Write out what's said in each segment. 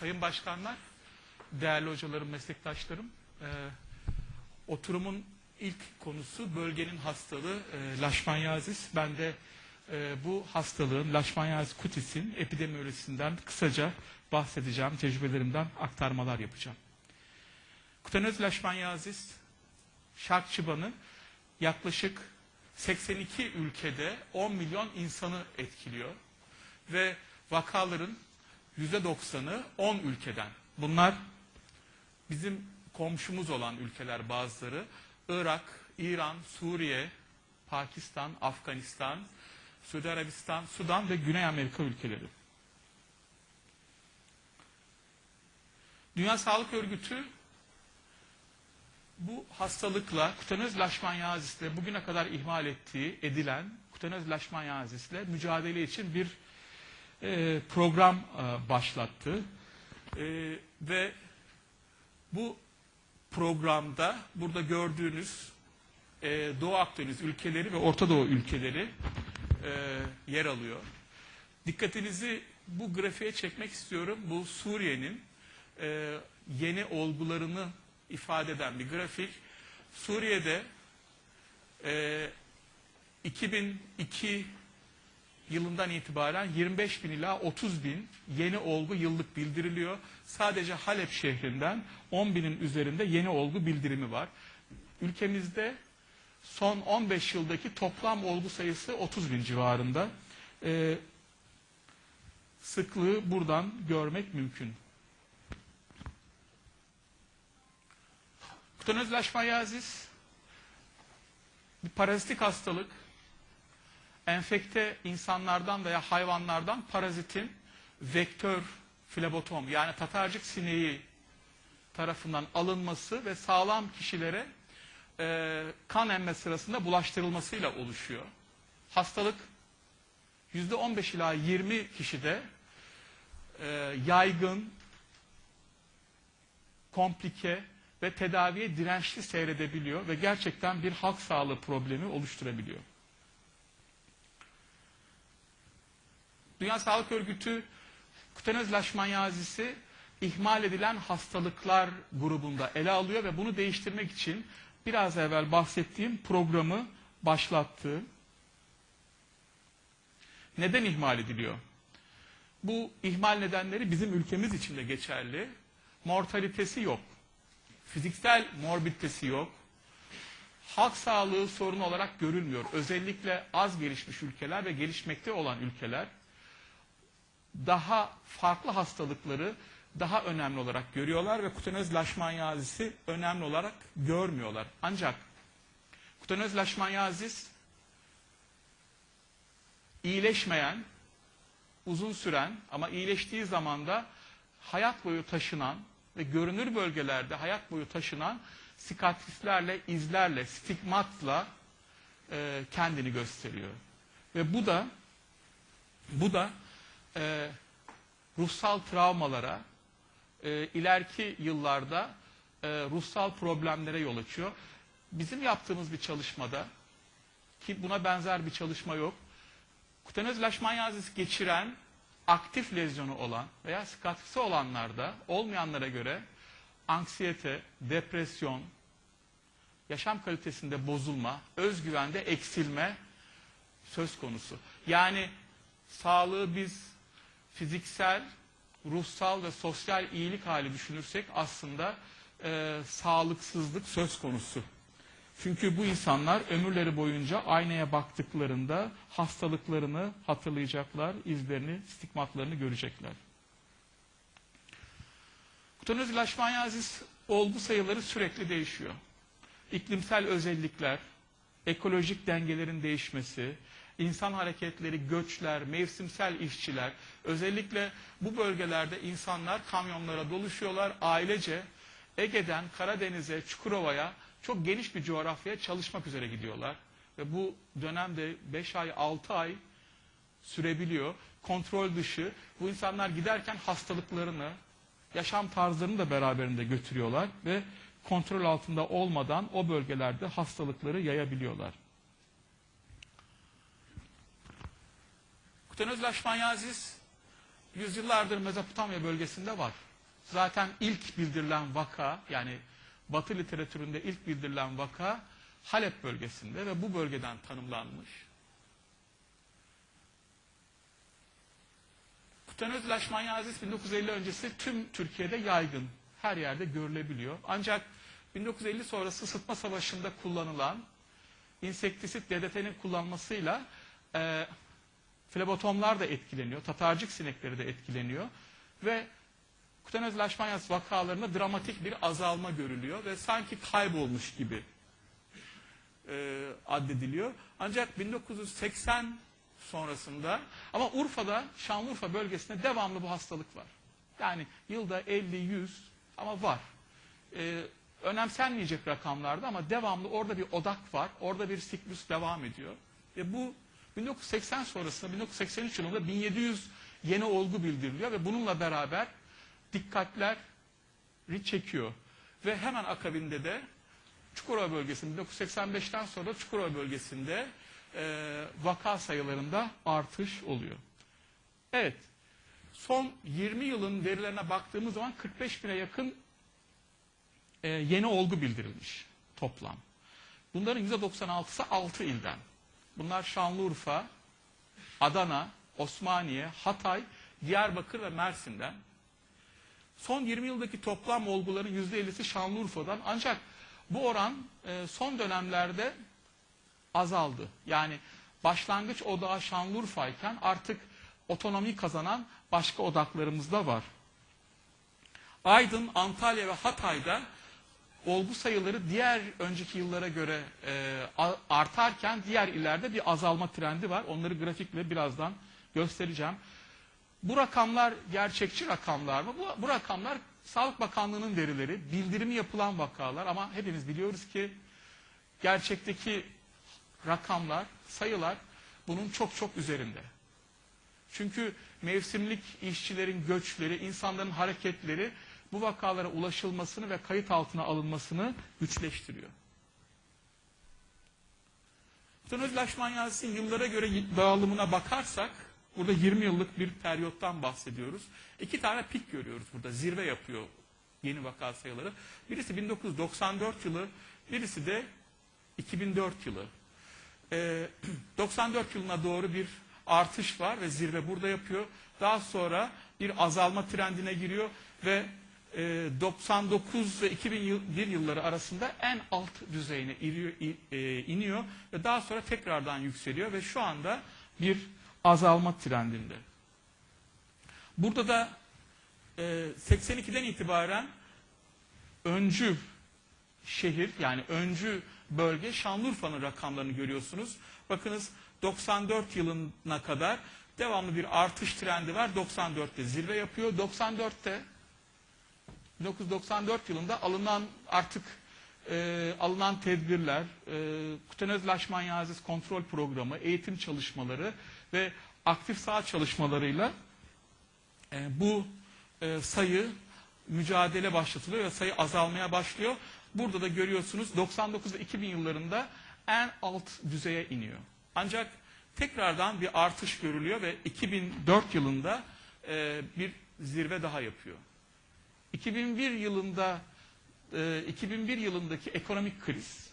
Sayın başkanlar, değerli hocalarım, meslektaşlarım, e, oturumun ilk konusu bölgenin hastalığı e, Leishmaniasis. Ben de e, bu hastalığın Leishmaniasis cutis'in epidemiolojisinden kısaca bahsedeceğim, tecrübelerimden aktarmalar yapacağım. Kutanöz Leishmaniasis, şark çıbanı yaklaşık 82 ülkede 10 milyon insanı etkiliyor ve vakaların %90'ı 10 ülkeden. Bunlar bizim komşumuz olan ülkeler bazıları. Irak, İran, Suriye, Pakistan, Afganistan, Suudi Arabistan, Sudan ve Güney Amerika ülkeleri. Dünya Sağlık Örgütü bu hastalıkla, kutanöz leishmaniasisle bugüne kadar ihmal ettiği, edilen kutanöz leishmaniasisle mücadele için bir e, program e, başlattı. E, ve bu programda burada gördüğünüz Doğu Akdeniz ülkeleri ve Orta Doğu ülkeleri yer alıyor. Dikkatinizi bu grafiğe çekmek istiyorum. Bu Suriye'nin yeni olgularını ifade eden bir grafik. Suriye'de e, 2002 yılından itibaren 25 bin ila 30 bin yeni olgu yıllık bildiriliyor. Sadece Halep şehrinden 10 binin üzerinde yeni olgu bildirimi var. Ülkemizde son 15 yıldaki toplam olgu sayısı 30 bin civarında. Ee, sıklığı buradan görmek mümkün. Kutanöz leishmaniasis bir parazitik hastalık. Enfekte insanlardan veya hayvanlardan parazitin vektör flebotom yani tatarcık sineği tarafından alınması ve sağlam kişilere e, kan emme sırasında bulaştırılmasıyla oluşuyor. Hastalık %15 ila 20 kişide e, yaygın, komplike ve tedaviye dirençli seyredebiliyor ve gerçekten bir halk sağlığı problemi oluşturabiliyor. Dünya Sağlık Örgütü kutanöz leishmaniasisi ihmal edilen hastalıklar grubunda ele alıyor ve bunu değiştirmek için biraz evvel bahsettiğim programı başlattı. Neden ihmal ediliyor? Bu ihmal nedenleri bizim ülkemiz için de geçerli. Mortalitesi yok. Fiziksel morbiditesi yok. Halk sağlığı sorunu olarak görülmüyor. Özellikle az gelişmiş ülkeler ve gelişmekte olan ülkeler daha farklı hastalıkları daha önemli olarak görüyorlar ve kutanöz leishmaniasisi önemli olarak görmüyorlar. Ancak kutanöz leishmaniasis iyileşmeyen, uzun süren ama iyileştiği zaman da hayat boyu taşınan ve görünür bölgelerde hayat boyu taşınan sikatrislerle, izlerle, stigmatla e, kendini gösteriyor. Ve bu da bu da e, ruhsal travmalara, e, ileriki yıllarda e, ruhsal problemlere yol açıyor. Bizim yaptığımız bir çalışmada ki buna benzer bir çalışma yok. Kutanöz leishmaniasis geçiren aktif lezyonu olan veya skatrisi olanlarda olmayanlara göre anksiyete, depresyon, yaşam kalitesinde bozulma, özgüvende eksilme söz konusu. Yani sağlığı biz fiziksel, ruhsal ve sosyal iyilik hali düşünürsek aslında e, sağlıksızlık söz konusu. Çünkü bu insanlar ömürleri boyunca aynaya baktıklarında hastalıklarını hatırlayacaklar, izlerini, stigmatlarını görecekler. Kutanöz leishmaniasis olgu sayıları sürekli değişiyor. İklimsel özellikler, ekolojik dengelerin değişmesi, insan hareketleri, göçler, mevsimsel işçiler, özellikle bu bölgelerde insanlar kamyonlara doluşuyorlar, ailece Ege'den Karadeniz'e, Çukurova'ya çok geniş bir coğrafyaya çalışmak üzere gidiyorlar. Ve bu dönemde 5 ay, 6 ay sürebiliyor. Kontrol dışı. Bu insanlar giderken hastalıklarını, yaşam tarzlarını da beraberinde götürüyorlar ve kontrol altında olmadan o bölgelerde hastalıkları yayabiliyorlar. Kutanöz leishmaniasis yüzyıllardır Mezopotamya bölgesinde var. Zaten ilk bildirilen vaka yani Batı literatüründe ilk bildirilen vaka Halep bölgesinde ve bu bölgeden tanımlanmış. Kutanöz leishmaniasis 1950 öncesi tüm Türkiye'de yaygın. Her yerde görülebiliyor. Ancak 1950 sonrası sıtma savaşında kullanılan insektisit DDT'nin kullanmasıyla e, flebotomlar da etkileniyor. Tatarcık sinekleri de etkileniyor. Ve kutanöz leishmaniasis vakalarında dramatik bir azalma görülüyor ve sanki kaybolmuş gibi e, addediliyor. Ancak 1980 sonrasında ama Urfa'da, Şanlıurfa bölgesinde devamlı bu hastalık var. Yani yılda 50-100 ama var. E, önemsenmeyecek rakamlarda ama devamlı orada bir odak var. Orada bir siklus devam ediyor. Ve bu 1980 sonrasında 1983 yılında 1700 yeni olgu bildiriliyor ve bununla beraber dikkatleri çekiyor. Ve hemen akabinde de Çukurova bölgesinde 1985'ten sonra Çukurova bölgesinde e, vaka sayılarında artış oluyor. Evet. Son 20 yılın verilerine baktığımız zaman 45 bine yakın e, yeni olgu bildirilmiş toplam. Bunların %96'sı 6 ilden. Bunlar Şanlıurfa, Adana, Osmaniye, Hatay, Diyarbakır ve Mersin'den. Son 20 yıldaki toplam olguların %50'si Şanlıurfa'dan. Ancak bu oran e, son dönemlerde azaldı. Yani başlangıç odağı Şanlıurfa'yken artık otonomi kazanan başka odaklarımız da var. Aydın, Antalya ve Hatay'da olgu sayıları diğer önceki yıllara göre e, artarken diğer illerde bir azalma trendi var. Onları grafikle birazdan göstereceğim. Bu rakamlar gerçekçi rakamlar mı? Bu, bu rakamlar Sağlık Bakanlığı'nın verileri, bildirimi yapılan vakalar ama hepimiz biliyoruz ki gerçekteki rakamlar, sayılar bunun çok çok üzerinde. Çünkü mevsimlik işçilerin göçleri, insanların hareketleri bu vakalara ulaşılmasını ve kayıt altına alınmasını güçleştiriyor. Kutanöz leishmaniasis'in yıllara göre dağılımına bakarsak, burada 20 yıllık bir periyottan bahsediyoruz. İki tane pik görüyoruz burada, zirve yapıyor yeni vaka sayıları. Birisi 1994 yılı, birisi de 2004 yılı. Ee, 94 yılına doğru bir artış var ve zirve burada yapıyor. Daha sonra bir azalma trendine giriyor ve 99 ve 2001 yılları arasında en alt düzeyine iniyor, iniyor ve daha sonra tekrardan yükseliyor ve şu anda bir azalma trendinde. Burada da 82'den itibaren öncü şehir yani öncü bölge Şanlıurfa'nın rakamlarını görüyorsunuz. Bakınız 94 yılına kadar devamlı bir artış trendi var. 94'te zirve yapıyor. 94'te 1994 yılında alınan artık e, alınan tedbirler, e, kutenöz leishmaniasis kontrol programı, eğitim çalışmaları ve aktif sağ çalışmalarıyla e, bu e, sayı mücadele başlatılıyor ve sayı azalmaya başlıyor. Burada da görüyorsunuz 99 ve 2000 yıllarında en alt düzeye iniyor. Ancak tekrardan bir artış görülüyor ve 2004 yılında e, bir zirve daha yapıyor. 2001 yılında e, 2001 yılındaki ekonomik kriz,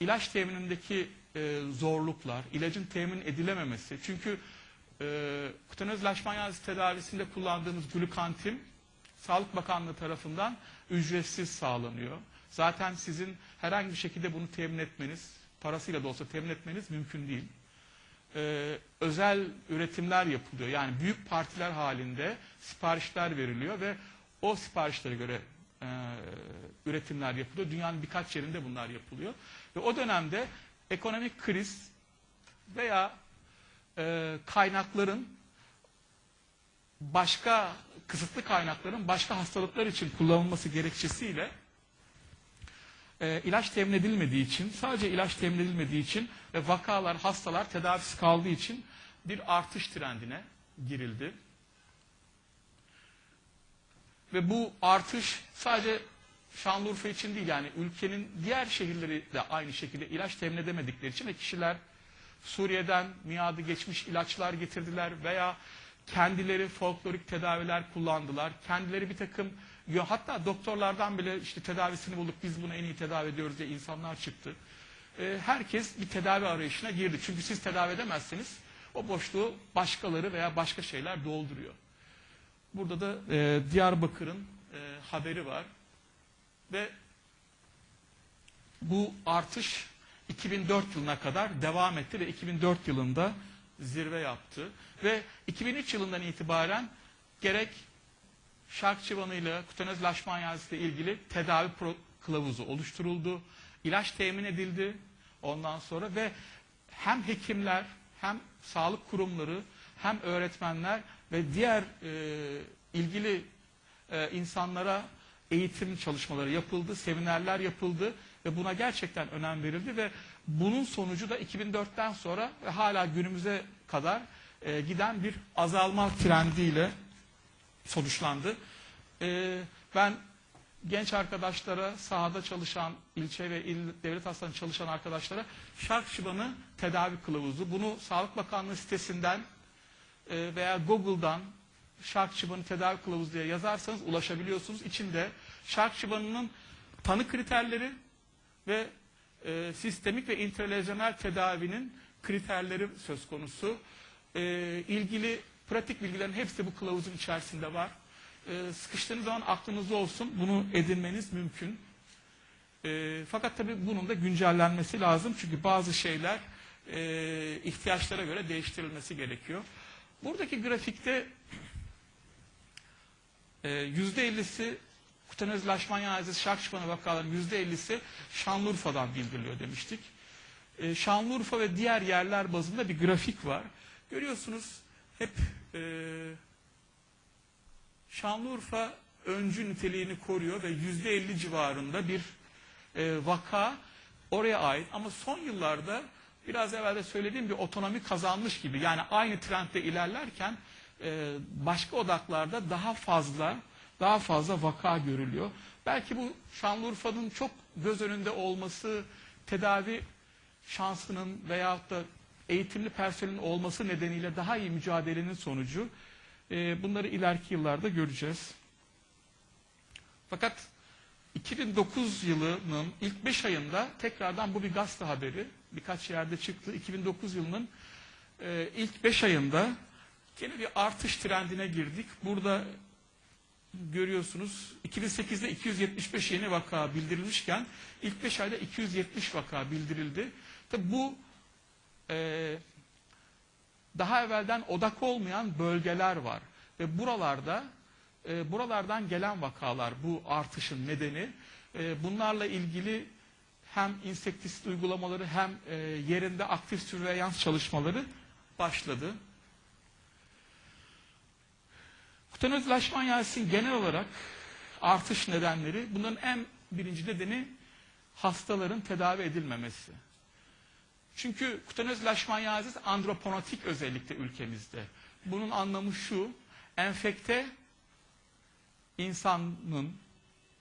ilaç teminindeki e, zorluklar, ilacın temin edilememesi. Çünkü e, kutanöz leishmaniasis tedavisinde kullandığımız glukantin Sağlık Bakanlığı tarafından ücretsiz sağlanıyor. Zaten sizin herhangi bir şekilde bunu temin etmeniz, parasıyla da olsa temin etmeniz mümkün değil. Ee, özel üretimler yapılıyor. Yani büyük partiler halinde siparişler veriliyor ve o siparişlere göre e, üretimler yapılıyor. Dünyanın birkaç yerinde bunlar yapılıyor. Ve o dönemde ekonomik kriz veya e, kaynakların başka kısıtlı kaynakların başka hastalıklar için kullanılması gerekçesiyle e, ilaç temin edilmediği için, sadece ilaç temin edilmediği için ve vakalar, hastalar tedavisi kaldığı için bir artış trendine girildi. Ve bu artış sadece Şanlıurfa için değil yani ülkenin diğer şehirleri de aynı şekilde ilaç temin edemedikleri için ve kişiler Suriye'den miadı geçmiş ilaçlar getirdiler veya kendileri folklorik tedaviler kullandılar. Kendileri bir takım hatta doktorlardan bile işte tedavisini bulduk biz bunu en iyi tedavi ediyoruz diye insanlar çıktı. E, herkes bir tedavi arayışına girdi. Çünkü siz tedavi edemezseniz o boşluğu başkaları veya başka şeyler dolduruyor. Burada da e, Diyarbakır'ın e, haberi var ve bu artış 2004 yılına kadar devam etti ve 2004 yılında zirve yaptı. Ve 2003 yılından itibaren gerek şark çıbanıyla kutanöz leishmaniasis ile ilgili tedavi pro- kılavuzu oluşturuldu. İlaç temin edildi ondan sonra ve hem hekimler hem sağlık kurumları hem öğretmenler ve diğer e, ilgili e, insanlara eğitim çalışmaları yapıldı, seminerler yapıldı ve buna gerçekten önem verildi ve bunun sonucu da 2004'ten sonra ve hala günümüze kadar e, giden bir azalma trendiyle sonuçlandı. E, ben genç arkadaşlara, sahada çalışan, ilçe ve il devlet hastanesinde çalışan arkadaşlara şark şıbanı tedavi kılavuzu. Bunu Sağlık Bakanlığı sitesinden veya Google'dan şark çıbanı tedavi kılavuzu diye yazarsanız ulaşabiliyorsunuz. İçinde şark çıbanının tanı kriterleri ve e, sistemik ve intralezyonel tedavinin kriterleri söz konusu. E, ilgili pratik bilgilerin hepsi bu kılavuzun içerisinde var. E, sıkıştığınız zaman aklınızda olsun. Bunu edinmeniz mümkün. E, fakat tabii bunun da güncellenmesi lazım. Çünkü bazı şeyler e, ihtiyaçlara göre değiştirilmesi gerekiyor. Buradaki grafikte e, %50'si kutanöz leishmaniasis şark çıpanı vakaların %50'si Şanlıurfa'dan bildiriliyor demiştik. E, Şanlıurfa ve diğer yerler bazında bir grafik var. Görüyorsunuz hep e, Şanlıurfa öncü niteliğini koruyor ve %50 civarında bir e, vaka oraya ait. Ama son yıllarda biraz evvel de söylediğim bir otonomi kazanmış gibi. Yani aynı trendde ilerlerken e, başka odaklarda daha fazla daha fazla vaka görülüyor. Belki bu Şanlıurfa'nın çok göz önünde olması, tedavi şansının veyahut da eğitimli personelin olması nedeniyle daha iyi mücadelenin sonucu. E, bunları ileriki yıllarda göreceğiz. Fakat 2009 yılının ilk 5 ayında tekrardan bu bir gazete haberi birkaç yerde çıktı. 2009 yılının e, ilk 5 ayında yine bir artış trendine girdik. Burada görüyorsunuz 2008'de 275 yeni vaka bildirilmişken ilk 5 ayda 270 vaka bildirildi. Tabi bu e, daha evvelden odak olmayan bölgeler var ve buralarda e, buralardan gelen vakalar bu artışın nedeni e, bunlarla ilgili hem insektisit uygulamaları hem e, yerinde aktif sürveyans çalışmaları başladı. Kutanöz leishmaniasis genel olarak artış nedenleri bunların en birinci nedeni hastaların tedavi edilmemesi. Çünkü kutanöz leishmaniasis androponotik özellikle ülkemizde. Bunun anlamı şu, enfekte insanın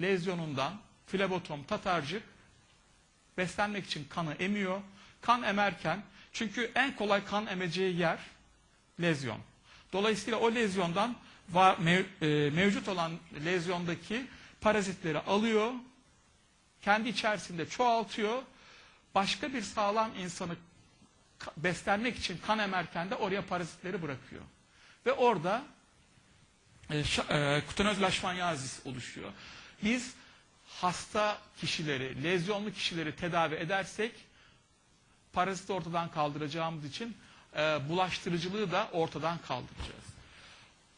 lezyonundan flebotom tatarcık beslenmek için kanı emiyor. Kan emerken çünkü en kolay kan emeceği yer lezyon. Dolayısıyla o lezyondan va- mev- e, mevcut olan lezyondaki parazitleri alıyor, kendi içerisinde çoğaltıyor, başka bir sağlam insanı beslenmek için kan emerken de oraya parazitleri bırakıyor. Ve orada e, şa- e, kutanöz leishmaniasis oluşuyor. Biz hasta kişileri, lezyonlu kişileri tedavi edersek paraziti ortadan kaldıracağımız için e, bulaştırıcılığı da ortadan kaldıracağız.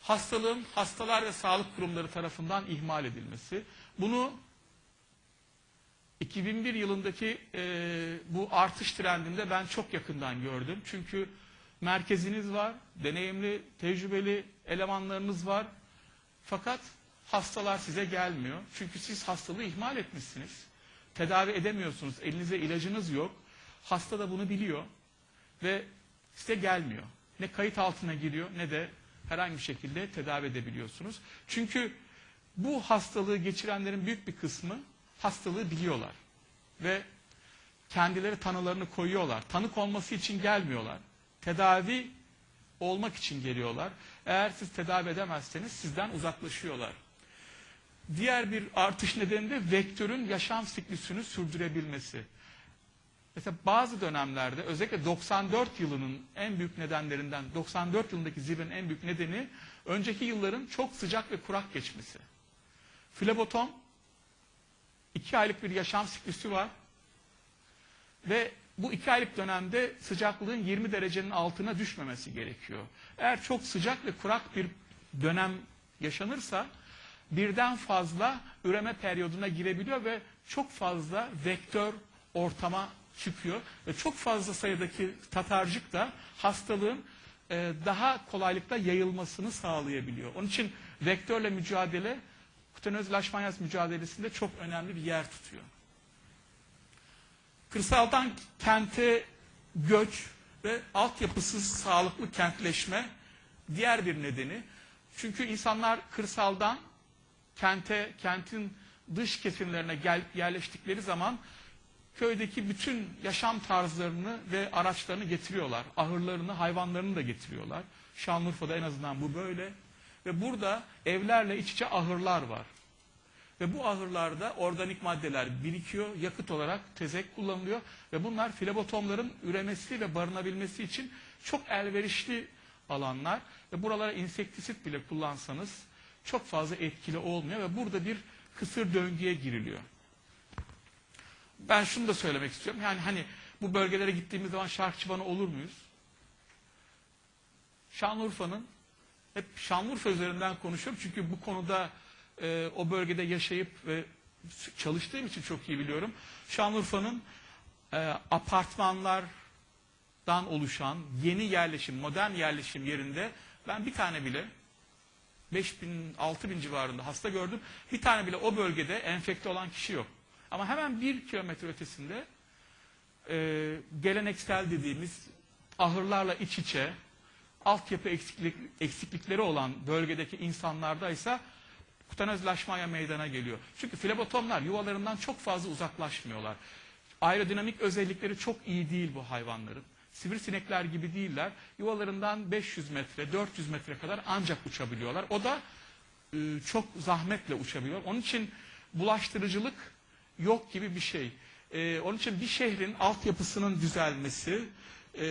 Hastalığın hastalar ve sağlık kurumları tarafından ihmal edilmesi. Bunu 2001 yılındaki e, bu artış trendinde ben çok yakından gördüm. Çünkü merkeziniz var, deneyimli, tecrübeli elemanlarınız var. Fakat hastalar size gelmiyor. Çünkü siz hastalığı ihmal etmişsiniz. Tedavi edemiyorsunuz, elinize ilacınız yok. Hasta da bunu biliyor ve size gelmiyor. Ne kayıt altına giriyor ne de herhangi bir şekilde tedavi edebiliyorsunuz. Çünkü bu hastalığı geçirenlerin büyük bir kısmı hastalığı biliyorlar. Ve kendileri tanılarını koyuyorlar. Tanık olması için gelmiyorlar. Tedavi olmak için geliyorlar. Eğer siz tedavi edemezseniz sizden uzaklaşıyorlar. Diğer bir artış nedeni de vektörün yaşam siklusunu sürdürebilmesi. Mesela bazı dönemlerde özellikle 94 yılının en büyük nedenlerinden 94 yılındaki zirvenin en büyük nedeni önceki yılların çok sıcak ve kurak geçmesi. Flebotom iki aylık bir yaşam siklüsü var ve bu iki aylık dönemde sıcaklığın 20 derecenin altına düşmemesi gerekiyor. Eğer çok sıcak ve kurak bir dönem yaşanırsa birden fazla üreme periyoduna girebiliyor ve çok fazla vektör ortama çıkıyor ve çok fazla sayıdaki tatarcık da hastalığın e, daha kolaylıkla yayılmasını sağlayabiliyor. Onun için vektörle mücadele kutanöz leishmanias mücadelesinde çok önemli bir yer tutuyor. Kırsaldan kente göç ve altyapısız sağlıklı kentleşme diğer bir nedeni. Çünkü insanlar kırsaldan kente, kentin dış kesimlerine gel, yerleştikleri zaman köydeki bütün yaşam tarzlarını ve araçlarını getiriyorlar. Ahırlarını, hayvanlarını da getiriyorlar. Şanlıurfa'da en azından bu böyle. Ve burada evlerle iç içe ahırlar var. Ve bu ahırlarda organik maddeler birikiyor, yakıt olarak tezek kullanılıyor ve bunlar flebotomların üremesi ve barınabilmesi için çok elverişli alanlar ve buralara insektisit bile kullansanız çok fazla etkili olmuyor ve burada bir kısır döngüye giriliyor. Ben şunu da söylemek istiyorum. Yani hani bu bölgelere gittiğimiz zaman şarkçıvanı olur muyuz? Şanlıurfa'nın hep Şanlıurfa üzerinden konuşuyorum çünkü bu konuda e, o bölgede yaşayıp ve çalıştığım için çok iyi biliyorum. Şanlıurfa'nın e, apartmanlardan oluşan yeni yerleşim, modern yerleşim yerinde ben bir tane bile 5 bin, 6 bin civarında hasta gördüm. Bir tane bile o bölgede enfekte olan kişi yok. Ama hemen bir kilometre ötesinde e, geleneksel dediğimiz ahırlarla iç içe altyapı eksiklik, eksiklikleri olan bölgedeki insanlarda ise kutanözleşmeye meydana geliyor. Çünkü flebotomlar yuvalarından çok fazla uzaklaşmıyorlar. Aerodinamik özellikleri çok iyi değil bu hayvanların. Sivrisinekler gibi değiller. Yuvalarından 500 metre, 400 metre kadar ancak uçabiliyorlar. O da e, çok zahmetle uçabiliyor. Onun için bulaştırıcılık yok gibi bir şey. E, onun için bir şehrin altyapısının düzelmesi e,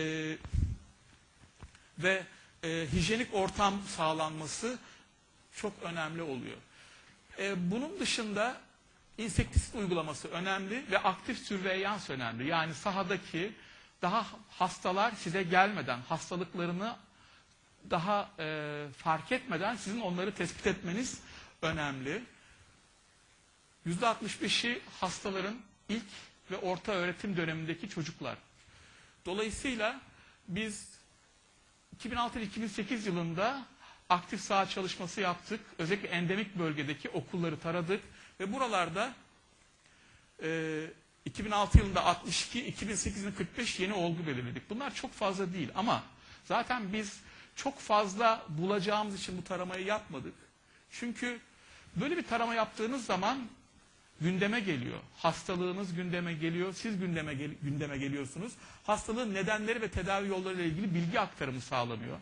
ve e, hijyenik ortam sağlanması çok önemli oluyor. E, bunun dışında insektisit uygulaması önemli ve aktif sürveyans önemli. Yani sahadaki daha hastalar size gelmeden, hastalıklarını daha e, fark etmeden sizin onları tespit etmeniz önemli. %65'i hastaların ilk ve orta öğretim dönemindeki çocuklar. Dolayısıyla biz 2006-2008 yılında aktif saha çalışması yaptık. Özellikle endemik bölgedeki okulları taradık ve buralarda e, 2006 yılında 62, 2008'in 45 yeni olgu belirledik. Bunlar çok fazla değil ama zaten biz çok fazla bulacağımız için bu taramayı yapmadık. Çünkü böyle bir tarama yaptığınız zaman gündeme geliyor. Hastalığınız gündeme geliyor, siz gündeme, gel gündeme geliyorsunuz. Hastalığın nedenleri ve tedavi yolları ile ilgili bilgi aktarımı sağlanıyor.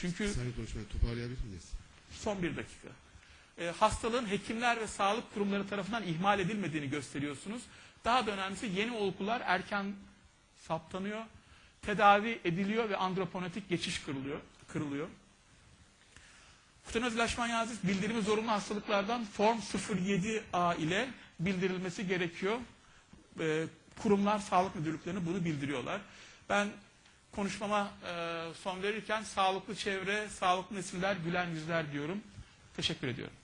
Çünkü Sayın konuşmayı toparlayabilir miyiz? son bir dakika. E, hastalığın hekimler ve sağlık kurumları tarafından ihmal edilmediğini gösteriyorsunuz. Daha da önemlisi yeni olgular erken saptanıyor, tedavi ediliyor ve androponetik geçiş kırılıyor. kırılıyor. Kutanöz leishmaniasis bildirimi zorunlu hastalıklardan form 07A ile bildirilmesi gerekiyor. E, kurumlar, sağlık müdürlüklerine bunu bildiriyorlar. Ben konuşmama e, son verirken sağlıklı çevre, sağlıklı nesiller, gülen yüzler diyorum. Teşekkür ediyorum.